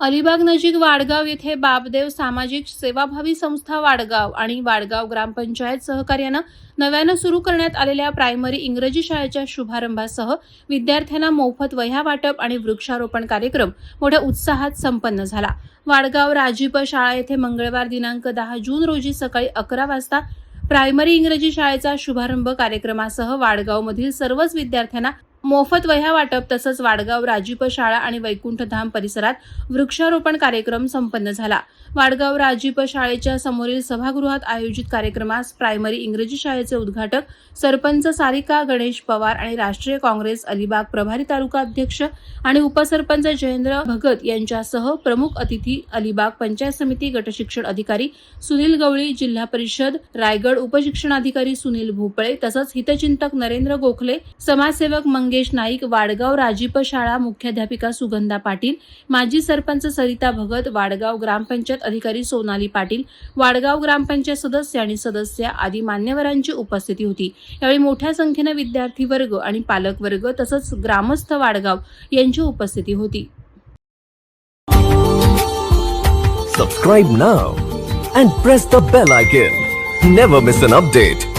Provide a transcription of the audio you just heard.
अलिबाग नजीक वाडगाव येथे बाबदेव सामाजिक सेवाभावी संस्था वाडगाव आणि वाडगाव ग्रामपंचायत सहकार्यानं नव्यानं सुरू करण्यात आलेल्या प्रायमरी इंग्रजी शाळेच्या शुभारंभासह विद्यार्थ्यांना मोफत वह्या वाटप आणि वृक्षारोपण कार्यक्रम मोठ्या उत्साहात संपन्न झाला. वाडगाव राजीप शाळा येथे मंगळवार दिनांक दहा जून रोजी सकाळी अकरा वाजता प्रायमरी इंग्रजी शाळेचा शुभारंभ कार्यक्रमासह वाडगावमधील सर्वच विद्यार्थ्यांना मोफत वह्या वाटप तसंच वाडगाव राजीप शाळा आणि वैकुंठधाम परिसरात वृक्षारोपण कार्यक्रम संपन्न झाला. वाडगाव राजीप शाळेच्या समोरील सभागृहात आयोजित कार्यक्रमास प्रायमरी इंग्रजी शाळेचे उद्घाटक सरपंच सारिका गणेश पवार आणि राष्ट्रीय काँग्रेस अलिबाग प्रभारी तालुका अध्यक्ष आणि उपसरपंच जयेंद्र भगत यांच्यासह प्रमुख अतिथी अलिबाग पंचायत समिती गटशिक्षण अधिकारी सुनील गवळी जिल्हा परिषद रायगड उपशिक्षणाधिकारी सुनील भोपळे तसंच हितचिंतक नरेंद्र गोखले समाजसेवक मंगे नागेश नाईक वाडगाव राजीप शाळा मुख्याध्यापिका सुगंधा पाटील माजी सरपंच सरिता भगत वाडगाव ग्रामपंचायत अधिकारी सोनाली पाटील वाडगाव ग्रामपंचायत सदस्य आणि सदस्य आदी मान्यवरांची उपस्थिती होती यावेळी मोठ्या संख्येनं विद्यार्थी वर्ग आणि पालक वर्ग तसंच ग्रामस्थ वाडगाव यांची उपस्थिती होती Subscribe now and press the bell icon. Never miss an update.